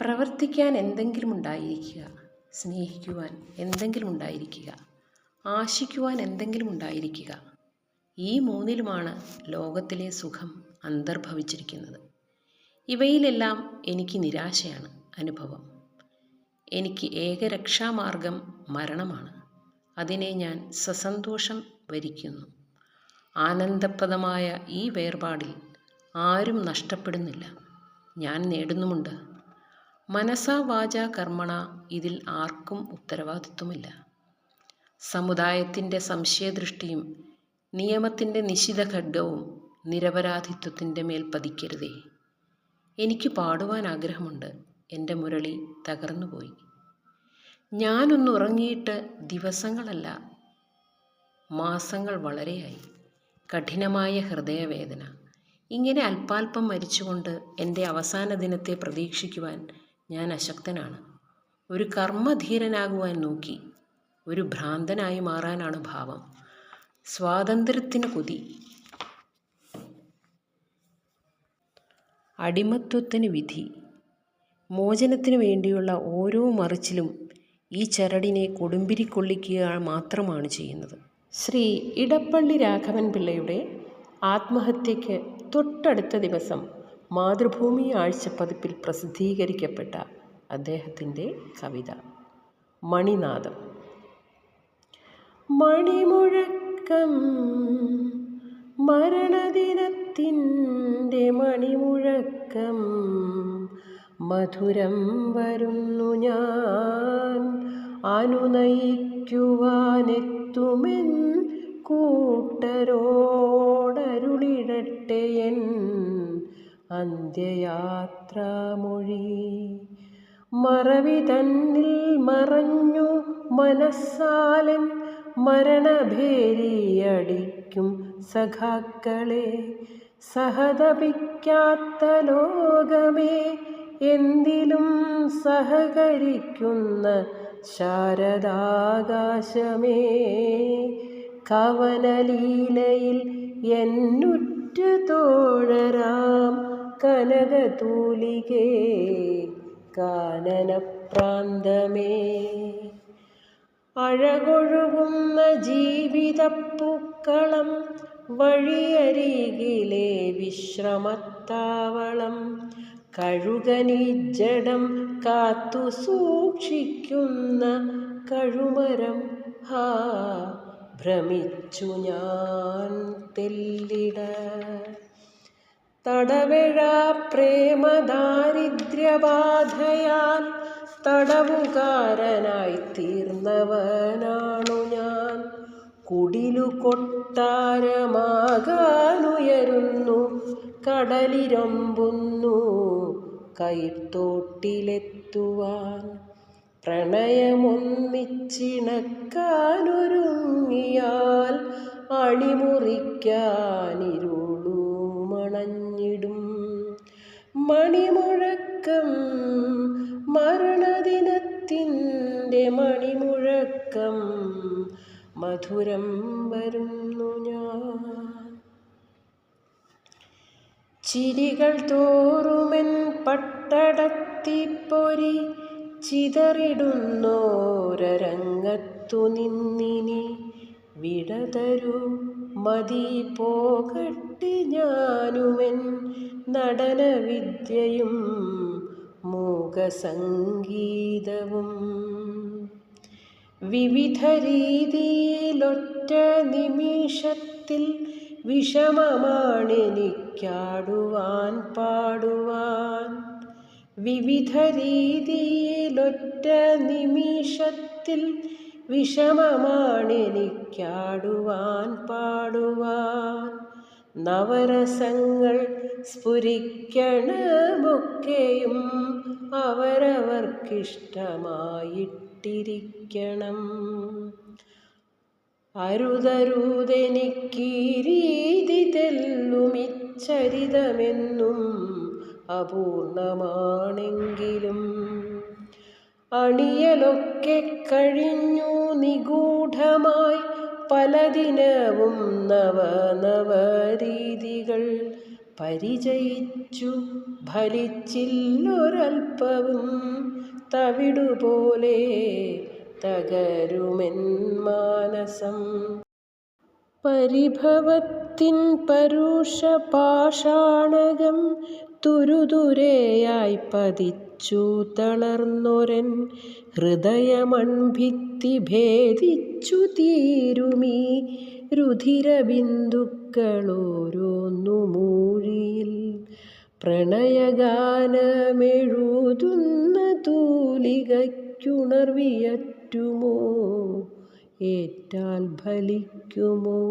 പ്രവർത്തിക്കാൻ എന്തെങ്കിലും ഉണ്ടായിരിക്കുക സ്നേഹിക്കുവാൻ എന്തെങ്കിലും ഉണ്ടായിരിക്കുക ആശിക്കുവാൻ എന്തെങ്കിലും ഉണ്ടായിരിക്കുക. ഈ മൂന്നിലുമാണ് ലോകത്തിലെ സുഖം അന്തർഭവിച്ചിരിക്കുന്നത്. ഇവയിലെല്ലാം എനിക്ക് നിരാശയാണ് അനുഭവം. എനിക്ക് ഏകരക്ഷാമാർഗം മരണമാണ്. അതിനെ ഞാൻ സസന്തോഷം വരിക്കുന്നു. ആനന്ദപ്രദമായ ഈ വേർപാടിൽ ആരും നഷ്ടപ്പെടുന്നില്ല. ഞാൻ നേടുന്നുമുണ്ട് മനസാ വാച കർമ്മണ ഇതിൽ ആർക്കും ഉത്തരവാദിത്വമില്ല. സമുദായത്തിന്റെ സംശയദൃഷ്ടിയും നിയമത്തിന്റെ നിശിത ഖഡ്ഗവും നിരപരാധിത്വത്തിന്റെ മേൽ പതിക്കരുതേ. എനിക്ക് പാടുവാൻ ആഗ്രഹമുണ്ട്. എന്റെ മുരളി തകർന്നുപോയി ഞാനൊന്ന് ഉറങ്ങിയിട്ട് ദിവസങ്ങളല്ല മാസങ്ങൾ വളരെയായി. കഠിനമായ ഹൃദയവേദന. ഇങ്ങനെ അല്പാൽപ്പം മരിച്ചുകൊണ്ട് എന്റെ അവസാന ദിനത്തെ പ്രതീക്ഷിക്കുവാൻ ഞാൻ അശക്തനാണ്. ഒരു കർമ്മധീരനാകുവാൻ നോക്കി ഒരു ഭ്രാന്തനായി മാറാനാണ് ഭാവം. സ്വാതന്ത്ര്യത്തിന് കൊതി. അടിമത്വത്തിന് വിധി. മോചനത്തിന് വേണ്ടിയുള്ള ഓരോ മറിച്ചിലും ഈ ചരടിനെ കൊടുമ്പിരിക്കൊള്ളിക്കുക മാത്രമാണ് ചെയ്യുന്നത്. ശ്രീ ഇടപ്പള്ളി രാഘവൻ പിള്ളയുടെ ആത്മഹത്യയ്ക്ക് തൊട്ടടുത്ത ദിവസം മാതൃഭൂമി ആഴ്ചപ്പതിപ്പിൽ പ്രസിദ്ധീകരിക്കപ്പെട്ട അദ്ദേഹത്തിന്റെ കവിത. മണിനാദം മണിമുഴക്കം മരണദിനത്തിന്റെ മണിമുഴക്കം മധുരം വരുന്നു ഞാൻ. അനുനയിക്കുവാനെത്തുമെൻ കൂട്ടരോടരുളിടട്ടെ എൻ അന്ത്യയാത്രാമൊഴി. മറവി തന്നിൽ മറഞ്ഞു മനസ്സാലൻ മരണഭേരിയടിക്കും സഖാക്കളെ. സഹതപിക്കാത്ത ലോകമേ എന്തിലും സഹകരിക്കുന്ന ശാരദാകാശമേ. കവനലീലയിൽ എന്നുറ്റ തോഴരാം കനകതൂലികേ കാനനപ്രാന്തമേ അഴകൊഴുകുന്ന ജീവിതപ്പൂക്കളം വഴിയരികിലെ വിശ്രമത്താവളം കഴുകനിജടം കാത്തു സൂക്ഷിക്കുന്ന കഴുമരം. ഹാ ഭ്രമിച്ചു ഞാൻ തെല്ലിട. തടവിഴ പ്രേമദാരിദ്ര്യബാധയാൽ തടവുകാരനായി തീർന്നവനാണു ഞാൻ. കുടിലു കൊട്ടാരമാകാനുയരുന്നു കടലിരമ്പുന്നു കൈത്തോട്ടിലെത്തുവാൻ. പ്രണയമൊന്നിച്ചിണക്കാനൊരുങ്ങിയാൽ അണിമുറിക്കാനിരുളുമണഞ്ഞിടും മണിമുഴക്കം മരണദിനത്തിന്റെ മണിമുഴക്കം മധുരം വരുന്നു ഞാൻ. ചിരികൾ തോറുമെൻ പട്ടടത്തിപ്പൊരി ചിതറിടുന്നോരരംഗത്തു നിന്നിനി വിടതരു. മതി പോകട്ടെ ഞാനുമെൻ നടനവിദ്യയും മൂകസംഗീതവും. വിവിധ രീതിയിലൊറ്റ നിമിഷത്തിൽ വിഷമമാണെനിക്കാടുവാൻ പാടുവാൻ. വിവിധ രീതിയിലൊറ്റ നിമിഷത്തിൽ വിഷമമാണെനിക്കാടുവാൻ പാടുവാൻ നവരസങ്ങൾ സ്ഫുരിക്കണമൊക്കെയും അവരവർക്കിഷ്ടമായിട്ടിരിക്കണം. അരുതരുതെനിക്ക് രീതി തെല്ലുമിച്ചരിതമെന്നും അപൂർണമാണെങ്കിലും അണിയലൊക്കെ കഴിഞ്ഞു നിഗൂഢമായി പലദിനവും നവ നവരീതികൾ പരിചയിച്ചു ഫലിച്ചില്ലൊരൽപ്പവും തവിടുപോലെ തകരുമെൻ മാനസം. പരിഭവത്തിൻ പരുഷപാഷാണകം തുരുതുരയായി പതിച്ചു തളർന്നൊരൻ ഹൃദയമൺഭിത്തി ഭേദിച്ചു തീരുമീ. രുധിരബിന്ദുക്കളോരോന്നു മൂഴിയിൽ പ്രണയഗാനമെഴുതുന്ന തൂലികയ്ക്കുണർവിയറ്റുമോ? ഏറ്റാൽ ഫലിക്കുമോ?